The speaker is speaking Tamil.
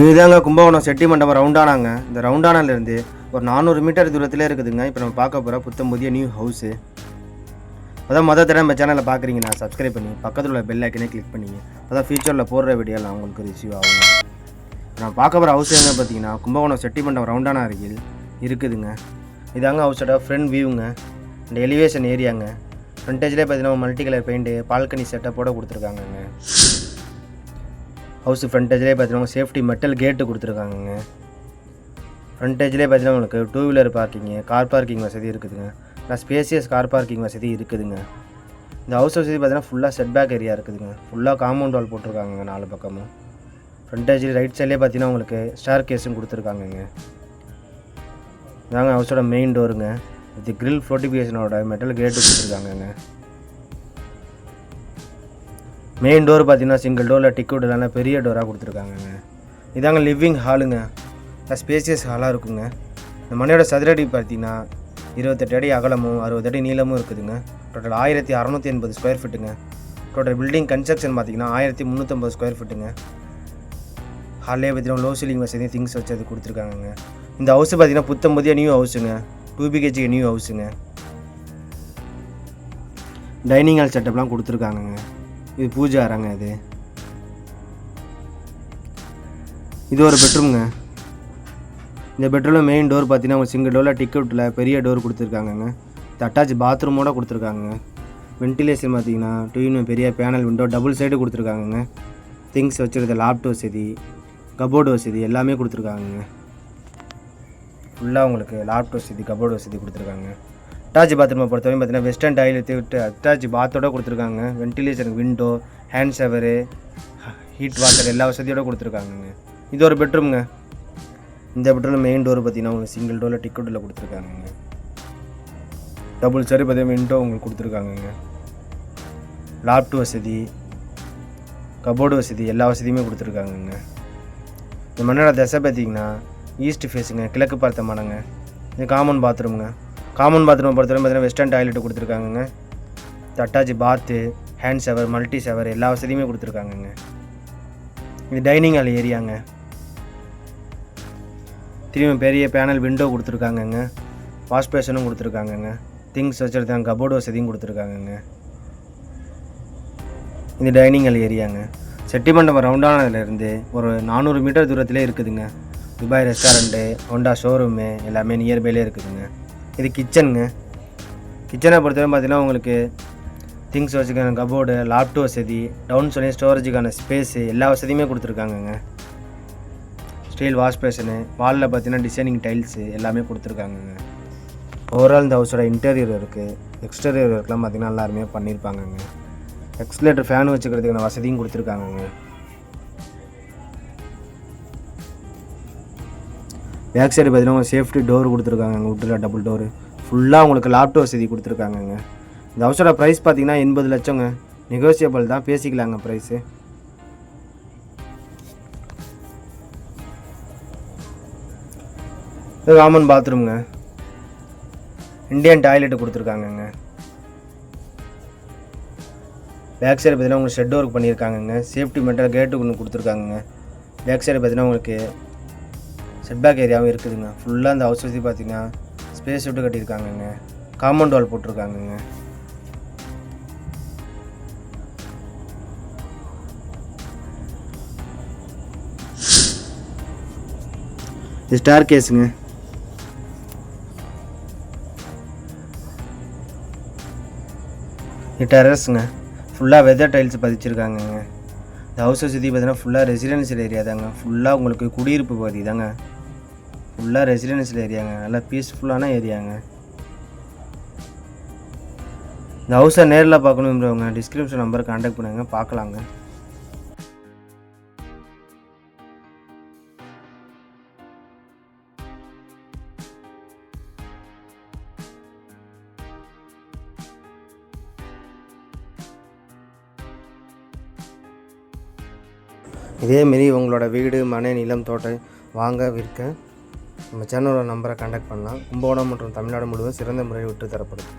இதுதாங்க கும்பகோணம் செட்டி மண்டபம் ரவுண்டானாங்க இந்த ரவுண்டானாலேருந்து ஒரு நானூறு மீட்டர் தூரத்திலே இருக்குதுங்க. இப்போ நம்ம பார்க்க போகிற புத்தம் புதிய நியூ ஹவுஸு அதான் மொதல் தடவை நம்ம சேனலில் பார்க்குறீங்கன்னா சப்ஸ்கிரைப் பண்ணி பக்கத்தில் உள்ள பெல் ஐக்கனே கிளிக் பண்ணிங்க. அதான் ஃபியூச்சரில் போடுற வீடியோலாம் உங்களுக்கு ரிசீவ் ஆகும். நம்ம பார்க்க போகிற ஹவுஸ் என்ன பார்த்தீங்கன்னா கும்பகோணம் செட்டி மண்டபம் ரவுண்டானா அருகில் இருக்குதுங்க. இதாங்க ஹவுஸோட ஃப்ரண்ட் வியூங்க இந்த எலிவேஷன் ஏரியாங்க ஃப்ரண்டேஜ்லேயே பார்த்தீங்கன்னா மல்டி கலர் பெயிண்ட்டு பால்கனி செட்டப்போட கொடுத்துருக்காங்கங்க. ஹவுஸ் ஃப்ரண்டேஜ்லேயே பார்த்தீங்கன்னா சேஃப்டி மெட்டல் கேட்டு கொடுத்துருக்காங்கங்க. ஃப்ரண்டேஜ்லேயே பார்த்தீங்கன்னா உங்களுக்கு two wheeler parking car parking வசதி இருக்குதுங்க. நான் ஸ்பேசியஸ் கார் பார்க்கிங் வசதி இருக்குதுங்க. இந்த ஹவுஸ் வசதி பார்த்தீங்கன்னா ஃபுல்லாக செட்பேக் ஏரியா இருக்குதுங்க. ஃபுல்லாக காம்பவுண்ட் வால் போட்டிருக்காங்க நாலு பக்கமும். ஃப்ரண்டேஜ் ரைட் சைட்லேயே பார்த்தீங்கன்னா உங்களுக்கு ஸ்டார் கேஸும் கொடுத்துருக்காங்கங்க. இதாங்க ஹவுஸோட மெயின் டோருங்க வித் கிரில் ஃப்ளோட்டிஃபிகேஷனோட மெட்டல் கேட்டு கொடுத்துருக்காங்கங்க. மெயின் டோர் பார்த்தீங்கன்னா சிங்கிள் டோரில் டிக்கெட் இல்லைனா பெரிய டோராக கொடுத்துருக்காங்கங்க. இதாங்க லிவிங் ஹாலுங்க ஸ்பேசியஸ் ஹாலாக இருக்குங்க. இந்த மனையோட சதுரடி பார்த்தீங்கன்னா இருபத்தெட்டு அடி அகலமும் அறுபது அடி நீளமும் இருக்குதுங்க. டோட்டல் ஆயிரத்தி அறநூற்றி எண்பது ஸ்கொயர் ஃபீட்டுங்க டோட்டல் பில்டிங் கன்ஸ்ட்ரக்ஷன் பார்த்தீங்கன்னா ஆயிரத்தி முந்நூற்றம்பது ஸ்கொயர் ஃபீட்டுங்க ஹாலே பார்த்தீங்கன்னா லோ சீலிங் வசதி திங்ஸ் வச்சு அது கொடுத்துருக்காங்கங்க. இந்த ஹவுஸ் பார்த்தீங்கன்னா புத்தம் புதிய நியூ ஹவுஸுங்க டூ பிஹெச்கே நியூ ஹவுஸுங்க டைனிங் ஹால் செட்டப்லாம் கொடுத்துருக்காங்கங்க. இது பூஜை அறைங்க இது. இது ஒரு பெட்ரூம்ங்க. இந்த பெட்ரூமில் மெயின் டோர் பார்த்தீங்கன்னா ஒரு சிங்கிள் டோரில் டிக்கெட்டில் பெரிய டோர் கொடுத்துருக்காங்கங்க. இது அட்டாச் பாத்ரூமோட கொடுத்துருக்காங்க வென்டிலேஷன் பார்த்தீங்கன்னா டூயின் பெரிய பேனல் விண்டோ டபுள் சைடு கொடுத்துருக்காங்கங்க. திங்ஸ் வச்சுருக்க லேப்டாப் வசதி கபோர்டு வசதி எல்லாமே கொடுத்துருக்காங்கங்க. ஃபுல்லாக உங்களுக்கு லேப்டாப் வசதி கபோர்டு வசதி கொடுத்துருக்காங்க. அட்டாச் பாத்ரூமை பொறுத்தவரைக்கும் பார்த்தீங்கன்னா வெஸ்டர்ன் டாய்லெட் விட்டு அட்டாச் பாத்தோட கொடுத்துருக்காங்க. Ventilation window hand shower heat water எல்லா வசதியோட கொடுத்துருக்காங்கங்க. இது ஒரு பெட்ரூம்ங்க இந்த பெட்ரூமில் மெயின் டோர் பார்த்தீங்கன்னா உங்களுக்கு சிங்கிள் டோரில் டிக்கெட்டில் கொடுத்துருக்காங்கங்க. டபுள் சரி பார்த்தீங்கன்னா விண்டோ உங்களுக்கு கொடுத்துருக்காங்கங்க. லேப்டாப் வசதி கபோர்டு வசதி எல்லா வசதியுமே கொடுத்துருக்காங்கங்க. இந்த மண்ணோட திசை பார்த்தீங்கன்னா ஈஸ்ட் ஃபேஸுங்க கிழக்கு பார்த்த மனங்க இது காமன் பாத்ரூமுங்க காமன் பாத்ரூம் பொறுத்தவரை பார்த்தீங்கன்னா வெஸ்டர்ன் டாய்லெட் கொடுத்துருக்காங்கங்க. தட்டாச்சி பாத்து ஹேண்ட் ஷவர் மல்டி ஷவர் எல்லா வசதியுமே கொடுத்துருக்காங்கங்க. இது டைனிங் ஹால் ஏரியாங்க. திரும்பி பெரிய பேனல் விண்டோ கொடுத்துருக்காங்கங்க. வாஷ் பேஷனும் கொடுத்துருக்காங்கங்க. திங்ஸ் வச்சுருக்காங்க கபோர்டு வசதியும் கொடுத்துருக்காங்கங்க. இது டைனிங் ஹால் ஏரியாங்க. செட்டிமண்டபம் ரவுண்டானதுலேருந்து ஒரு நானூறு மீட்டர் தூரத்திலே இருக்குதுங்க. துபாய் ரெஸ்டாரண்ட்டு ஹோண்டா ஷோரூமு எல்லாமே நியர்பைலே இருக்குதுங்க. இது கிச்சனுங்க கிச்சனை பொறுத்தவரை பார்த்தீங்கன்னா உங்களுக்கு திங்ஸ் வச்சுக்கான கபோர்டு லேப்டாப் வசதி டவுன் சொல்லி ஸ்டோரேஜுக்கான ஸ்பேஸு எல்லா வசதியுமே கொடுத்துருக்காங்கங்க. ஸ்டீல் வாஷ் பேஷனு வாலில் பார்த்தீங்கன்னா டிசைனிங் டைல்ஸு எல்லாமே கொடுத்துருக்காங்கங்க. ஓவரால் இந்த ஹவுஸோட இன்டீரியர் இருக்குது எக்ஸ்டீரியர் ஒர்க்லாம் பார்த்திங்கன்னா எல்லாருமே பண்ணியிருப்பாங்கங்க எக்ஸ்லேட்டர் ஃபேன் வச்சுக்கிறதுக்கான வசதியும் கொடுத்துருக்காங்கங்க. பேக் சைடு பார்த்தீங்கன்னா சேஃப்டி டோர் கொடுத்துருக்காங்க. விட்டுல டபுள் டோர் ஃபுல்லாக உங்களுக்கு லேப்டாப் வசதி கொடுத்துருக்காங்கங்க. இந்த ஹவுஸோட ப்ரைஸ் பார்த்தீங்கன்னா எண்பது லட்சங்க. நெகோசியபிள் தான் பேசிக்கலாங்க ப்ரைஸு இது காமன் பாத்ரூம்ங்க இந்தியன் டாய்லெட்டு கொடுத்துருக்காங்கங்க. பேக் சைடு பார்த்தீங்கன்னா உங்களுக்கு ஷெட் ஒர்க் பண்ணியிருக்காங்கங்க. சேஃப்டி மெட்டல் கேட்டு ஒன்று கொடுத்துருக்காங்கங்க. பேக் சைடு பார்த்தீங்கன்னா உங்களுக்கு செட்பேக் ஏரியாவும் இருக்குதுங்க. ஃபுல்லாக அந்த ஹவுஸ் வசதி பார்த்தீங்கன்னா ஸ்பேஸ் விட்டு கட்டியிருக்காங்கங்க. Compound wall போட்டிருக்காங்கங்க. இது ஸ்டார் கேஸுங்க இது டெரஸுங்க ஃபுல்லாக வெதர் டைல்ஸ் பதிச்சிருக்காங்கங்க. இந்த ஹவுஸ் வசதி பார்த்தீங்கன்னா ஃபுல்லாக ரெசிடென்சியல் ஏரியா தாங்க. ஃபுல்லாக உங்களுக்கு குடியிருப்பு பகுதி தாங்க. ஃபுல்லாக ரெசிடென்ஷியல் ஏரியாங்க நல்லா பீஸ்ஃபுல்லான ஏரியாங்க இந்த ஹவுஸை நேரில் பார்க்கணுன்றவங்க டிஸ்கிரிப்ஷன் நம்பர் காண்டாக்ட் பண்ணுங்க. பார்க்கலாங்க. இதேமாரி உங்களோட வீடு மனை நிலம் தோட்டம் வாங்க விற்க நம்ம சேனலோட நம்பரை கான்டாக்ட் பண்ணலாம். கும்பகோணம் மற்றும் தமிழ்நாடு முழுவதும் சிறந்த முறையில் விட்டு தரப்படும்.